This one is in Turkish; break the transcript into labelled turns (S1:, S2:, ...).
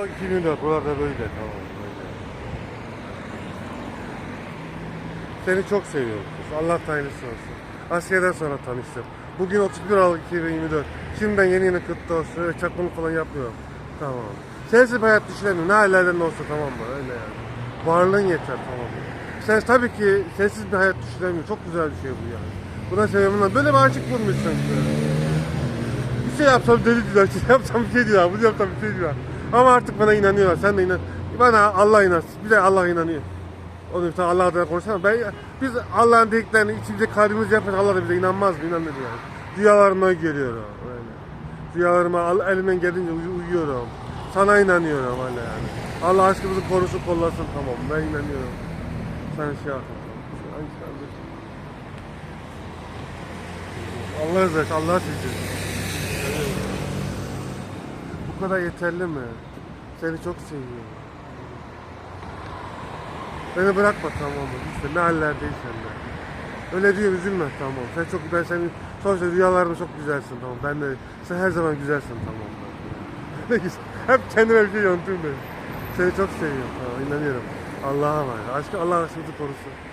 S1: O 2004 buralarda böyle tamam böyle. Seni çok seviyorum kız. Allah hayırlısı olsun. Askerden sonra tanıştım. Bugün 31 Aralık 2024. Şimdiden yeni yeni kutlu olsun. Öyle çakmalık falan yapmıyorum. Tamam. Sensiz bir hayat düşünemiyorum. Ne hallerden olsa tamam mı? Öyle yani. Varlığın yeter tamam mı? Sen tabii ki sensiz bir hayat düşünemiyorum. Çok güzel bir şey bu yani. Buna seviyorum. Böyle bir aşık bulmuşsun. Bir şey yapsam deli diyorlar, şey yapsam bir şey diyorlar, bunu yapsam bir şey diyorlar. Ama artık bana inanıyorlar, sen de inan. Bana Allah inansın, bir de Allah inanıyor. Onun için Allah adına konuşsana. Ben, biz Allah'ın dediklerini içimize kalbimiz yapar, Allah da bize inanmaz mı? İnanır yani. Rüyalarıma görüyorum. Öyle. Rüyalarıma al- elimden geldiğince uy- uyuyorum. Sana inanıyorum hala yani. Allah aşkımızı korusun, kollasın tamam. Ben inanıyorum. Sen şey yap. Allah razı olsun, Allah sizce. Bu kadar yeterli mi? Seni çok seviyorum. Beni bırakma tamam mı? İşte ne hallerdeysen de. Öyle diyor üzülme tamam. Sen çok ben senin sonuçta rüyalarında çok güzelsin tamam. Ben de sen her zaman güzelsin tamam. ne güzel. Hep kendime bir şey ben. Seni çok seviyorum tamam inanıyorum. Allah'a emanet. Aşkı Allah aşkınızı korusun.